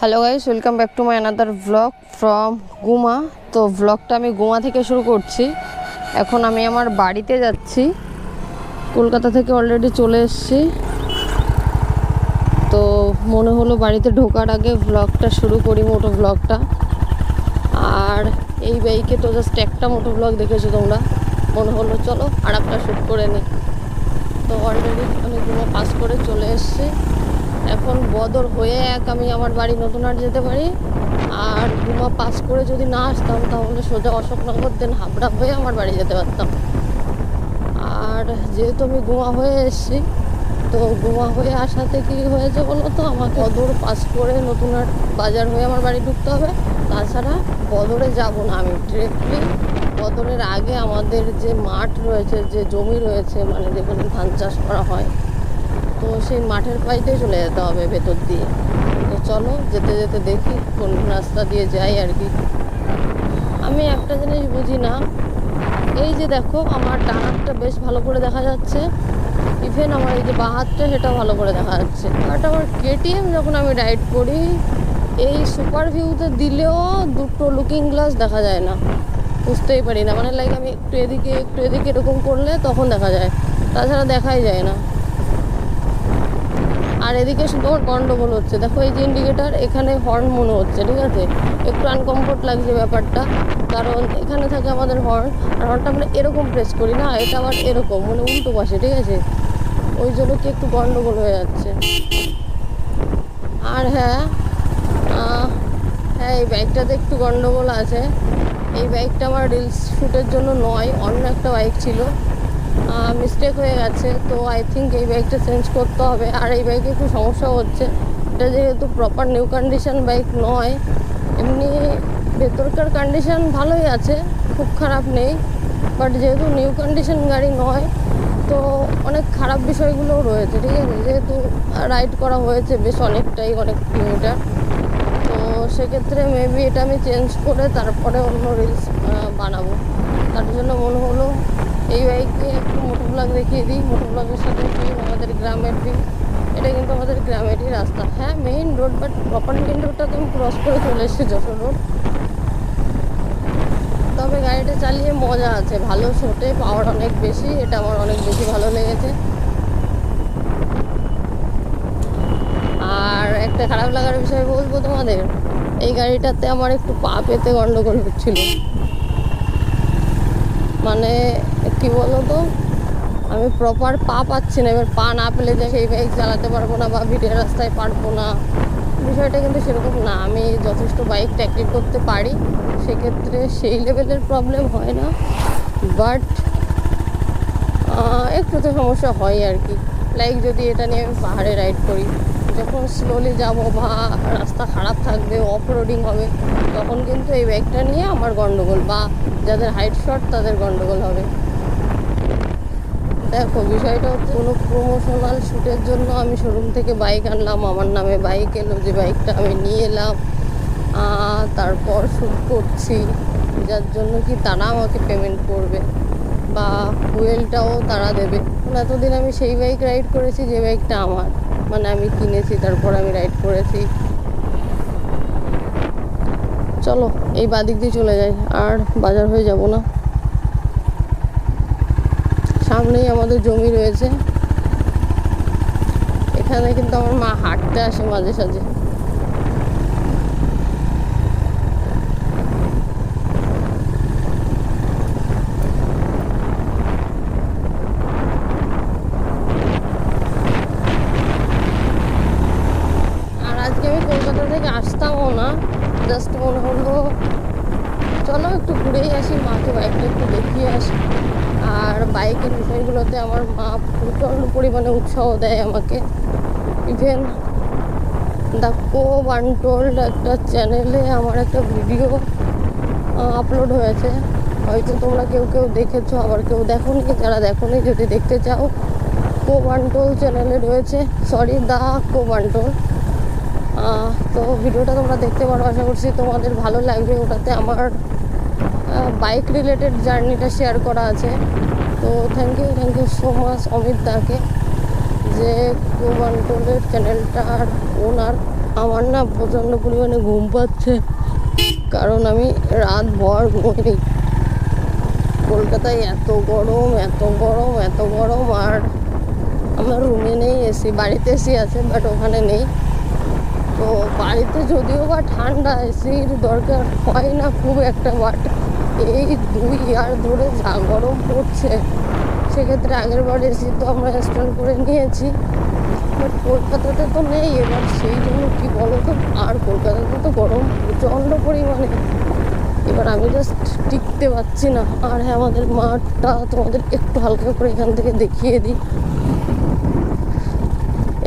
Hello guys welcome back to my another blog from Guma তো ব্লগটা আমি গুমা থেকে শুরু করছি। এখন আমি আমার বাড়িতে যাচ্ছি। কলকাতা থেকে অলরেডি চলে এসেছি। তো মনে হলো বাড়িতে ঢোকার আগে ব্লগটা শুরু করি মোটো ব্লগটা আর এই বাইকে তো জাস্ট একটা মোটো ব্লগ দেখেছ তোমরা। মনে হলো চলো আর একটা শ্যুট করে নিই তো অলরেডি আমি গুমা পাস করে চলে এসেছি। এখন বদর হয়ে এক আমি আমার বাড়ি নতুন আর যেতে পারি। আর গুমা পাস করে যদি না আসতাম, তাহলে সোজা অশোকনগর দেন হাবড়া হয়ে আমার বাড়ি যেতে পারতাম। আর যেহেতু আমি গুমা হয়ে এসেছি, তো গুমা হয়ে আসাতে কি হয়েছে বলো তো? আমাকে বদর পাস করে নতুন আর বাজার হয়ে আমার বাড়ি ঢুকতে হবে। তাছাড়া বদরে যাব না আমি। ডিরেক্টলি বদরের আগে আমাদের যে মাঠ রয়েছে, যে জমি রয়েছে মানে যেখানে ধান চাষ করা হয় তো সেই মাঠের পাইতে চলে যেতে হবে ভেতর দিয়ে। তো চলো, যেতে যেতে দেখি কোন রাস্তা দিয়ে যাই আর কি। আমি একটা জিনিস বুঝি না, এই যে দেখো আমার ডান বেশ ভালো করে দেখা যাচ্ছে। ইভেন আমার এই যে বাঁ হাতটা, সেটাও ভালো করে দেখা যাচ্ছে। বাট আমার কেটিএম যখন আমি রাইড করি, এই সুপার ভিউতে দিলেও দুটো লুকিং গ্লাস দেখা যায় না। বুঝতেই পারি না। মানে লাইক আমি একটু এদিকে একটু এদিকে এরকম করলে তখন দেখা যায়। তাছাড়া দেখাই যায় না। আর এদিকে শুধু আমার গন্ডগোল হচ্ছে। দেখো এই যে ইন্ডিকেটার এখানে হর্ন মনে হচ্ছে, ঠিক আছে? একটু আনকমফোর্ট লাগছে ব্যাপারটা, কারণ এখানে থাকে আমাদের হর্ন আর হর্নটা আমরা এরকম প্রেস করি না, এটা আবার এরকম মানে উল্টো পাশে, ঠিক আছে? ওই জন্য কি একটু গন্ডগোল হয়ে যাচ্ছে। আর হ্যাঁ হ্যাঁ এই বাইকটাতে একটু গন্ডগোল আছে। এই বাইকটা আমার রিলস শ্যুটের জন্য নয়, অন্য একটা বাইক ছিল। মিস্টেক হয়ে গেছে। তো আই থিঙ্ক এই বাইকটা চেঞ্জ করতে হবে। আর এই বাইকে একটু সমস্যা হচ্ছে। এটা যেহেতু প্রপার নিউ কন্ডিশন বাইক নয়, এমনি ভেতরকার কন্ডিশন ভালোই আছে, খুব খারাপ নেই। বাট যেহেতু নিউ কন্ডিশন গাড়ি নয়, তো অনেক খারাপ বিষয়গুলোও রয়েছে, ঠিক আছে? যেহেতু রাইড করা হয়েছে বেশ অনেকটাই, অনেক কিলোমিটার সেক্ষেত্রে মেবি এটা আমি চেঞ্জ করে তারপরে অন্য রিলস বানাবো। তার জন্য মনে হলো এই বাইকে একটু মোটো ব্লগ দেখিয়ে দিই। মোটো ব্লগের সাথে আমাদের গ্রামের ভিউ এটা কিন্তু আমাদের গ্রামেরই রাস্তা। হ্যাঁ main road but proper main রোডটাকে আমি ক্রস করে চলে এসেছি যশোর রোড তবে গাড়িটা চালিয়ে মজা আছে। ভালো ছোটে পাওয়ার অনেক বেশি। এটা আমার অনেক বেশি ভালো লেগেছে। আর একটা খারাপ লাগার বিষয় বলব তোমাদের। এই গাড়িটাতে আমার একটু পা পেতে গন্ডগোল হচ্ছিল। মানে কি বলো তো আমি প্রপার পা পাচ্ছি না। এবার পা না পেলে যে সেই বাইক চালাতে পারব না বা ভিডিও রাস্তায় পারব না। বিষয়টা কিন্তু সেরকম না। আমি যথেষ্ট বাইক ট্যাকলিং করতে পারি। সেক্ষেত্রে সেই লেভেলের প্রবলেম হয় না। বাট একটু তো সমস্যা হয় আর কি। লাইক যদি এটা নিয়ে আমি পাহাড়ে রাইড করি। যখন স্লোলি যাব বা রাস্তা খারাপ থাকবে অফ রোডিং হবে, তখন কিন্তু এই বাইকটা নিয়ে আমার গন্ডগোল বা যাদের হাইট শর্ট তাদের গন্ডগোল হবে। দেখো, বিষয়টা হচ্ছে কোনো প্রমোশনাল শ্যুটের জন্য আমি শোরুম থেকে বাইক আনলাম, আমার নামে বাইক এলো, যে বাইকটা আমি নিয়ে এলাম তারপর শ্যুট করছি, যার জন্য কি তারা আমাকে পেমেন্ট করবে? বা হুয়েলটাও তারা দেবে। এতদিন আমি সেই বাইক রাইড করেছি যে বাইকটা আমার। মানে আমি কিনেছি, তারপর আমি রাইড করেছি। চলো, এই বাদিক দিয়ে চলে যাই। আর বাজার হয়ে যাব না। সামনেই আমাদের জমি রয়েছে। এখানে কিন্তু আমার মা হাঁটতে আসে মাঝে সাঝে আর আজকে আমি কলকাতা থেকে আসতামও না জাস্ট মনে হলো চলো একটু ঘুরেই আসি মাকে বাইকটা একটু দেখিয়ে আসি আর বিষয়গুলোতে আমার মা প্রচণ্ড পরিমাণে উৎসাহ দেয় আমাকে। ইভেন দ্য কো আনটোল্ড একটা চ্যানেলে আমার একটা ভিডিও আপলোড হয়েছে। হয়তো তোমরা কেউ কেউ দেখেছ আবার কেউ দেখোনি যারা দেখোনি যদি দেখতে চাও কো বান্টোল চ্যানেলে রয়েছে। সরি দা কো বান্টোল আহ, তো ভিডিওটা তোমরা দেখতে পারো আশা করছি তোমাদের ভালো লাগবে। ওটাতে আমার বাইক রিলেটেড জার্নিটা শেয়ার করা আছে। তো thank you thank you so much Amit দাকে যে কোবান্টলের চ্যানেলটার ওনার আমার না প্রচণ্ড পরিমাণে ঘুম পাচ্ছে। কারণ আমি রাত ভর ঘুমিনি কলকাতায় এত গরম এত গরম এত গরম আর আমার রুমে নেই এসি বাড়িতে এসি আছে বাট ওখানে নেই। তো বাড়িতে যদিও বা ঠান্ডা এসির দরকার হয় না খুব একটা বাট এই দুই ইয়ার ধরে যা গরম পড়ছে, সেক্ষেত্রে আগের বার এসি তো আমরা ইনস্টল করে নিয়েছি। কলকাতাতে তো নেই, এবার সেই জন্য কী বলো তো আর কলকাতাতে তো গরম প্রচণ্ড পরিমাণে। এবার আমি জাস্ট টিকতে পারছি না। আর হ্যাঁ আমাদের মাঠটা তোমাদের একটু হালকা করে এখান থেকে দেখিয়ে দিই।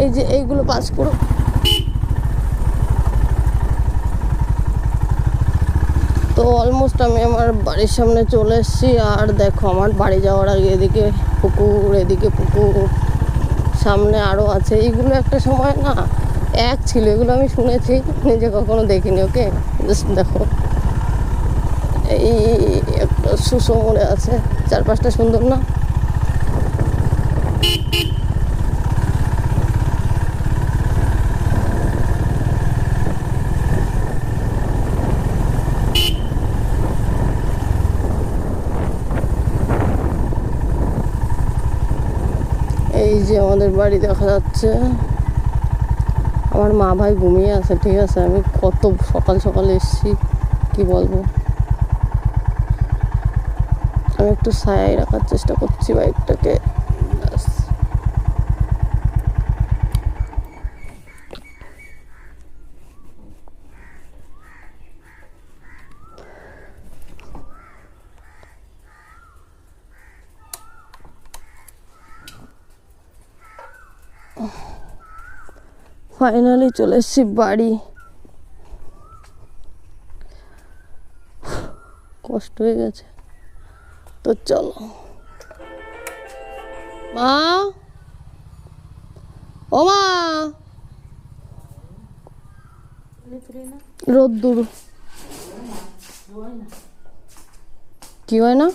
এই যে এইগুলো পাস করো। তো অলমোস্ট আমি আমার বাড়ির সামনে চলে এসেছি। আর দেখো, আমার বাড়ি যাওয়ার আগে এদিকে পুকুর এদিকে পুকুর, সামনে আরও আছে। এইগুলো একটা সময় না, এক ছিল, এগুলো আমি শুনেছি, নিজে কখনো দেখিনি, ওকে? জাস্ট দেখো। এই একটা সুসমরে আছে চার পাঁচটা সুন্দর না এই যে আমাদের বাড়ি দেখা যাচ্ছে। আমার মা ভাই ঘুমিয়ে আছে, ঠিক আছে? আমি কত সকাল সকাল এসছি, কি বলব? আমি একটু ছায়ায় রাখার চেষ্টা করছি বাইকটাকে। ফাইনালি চলে এসেছি বাড়ি। কষ্ট হয়ে গেছে। তো চলো। মা? ও মা! রোদ্দুর। কি হয় না?